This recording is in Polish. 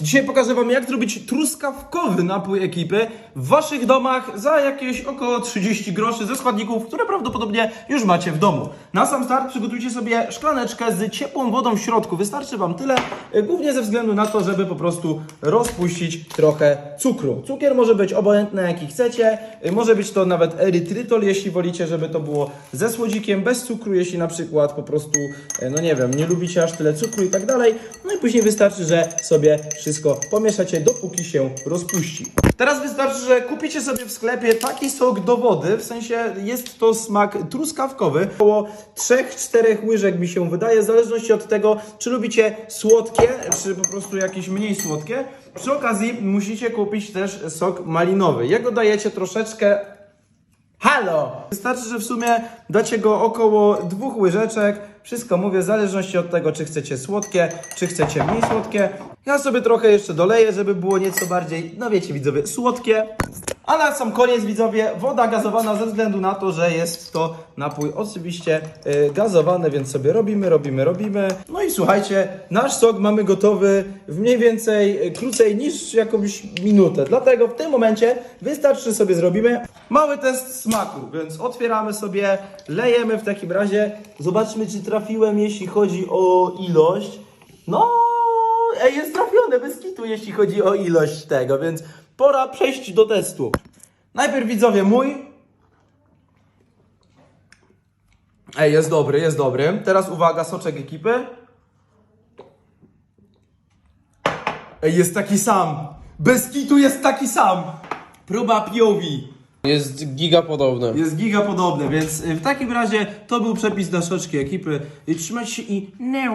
Dzisiaj pokażę Wam, jak zrobić truskawkowy napój ekipy w Waszych domach za jakieś około 30 groszy ze składników, które prawdopodobnie już macie w domu. Na sam start przygotujcie sobie szklaneczkę z ciepłą wodą w środku. Wystarczy Wam tyle, y, głównie ze względu na to, żeby po prostu rozpuścić trochę cukru. Cukier może być obojętny jaki chcecie, y, może być to nawet erytrytol, jeśli wolicie, żeby to było ze słodzikiem, bez cukru, jeśli na przykład po prostu, y, no nie wiem, nie lubicie aż tyle cukru i tak dalej. No i później wystarczy, że sobie wszystko pomieszacie, dopóki się rozpuści. Teraz wystarczy, że kupicie sobie w sklepie taki sok do wody, w sensie jest to smak truskawkowy. Około 3-4 łyżek mi się wydaje, w zależności od tego, czy lubicie słodkie, czy po prostu jakieś mniej słodkie. Przy okazji musicie kupić też sok malinowy. Jego dajecie troszeczkę Halo! Wystarczy, że w sumie dacie go około dwóch łyżeczek. Wszystko mówię, w zależności od tego, czy chcecie słodkie, czy chcecie mniej słodkie. Ja sobie trochę jeszcze doleję, żeby było nieco bardziej, no wiecie widzowie, słodkie. A na sam koniec widzowie, woda gazowana ze względu na to, że jest to napój oczywiście yy, gazowany, więc sobie robimy, robimy, robimy. No i słuchajcie, nasz sok mamy gotowy w mniej więcej yy, krócej niż jakąś minutę. Dlatego w tym momencie wystarczy, sobie zrobimy mały test smaku, więc otwieramy sobie, lejemy w takim razie. Zobaczmy, czy trafiłem, jeśli chodzi o ilość. No, ej, jest trafione bez kitu, jeśli chodzi o ilość tego, więc pora przejść do testu. Najpierw widzowie mój. Ej, jest dobry, jest dobry. Teraz uwaga, soczek ekipy. Ej, jest taki sam. Bez kitu jest taki sam. Próba POV. Jest giga podobne. Jest giga podobne, więc w takim razie to był przepis na soczki ekipy. Trzymajcie się i nie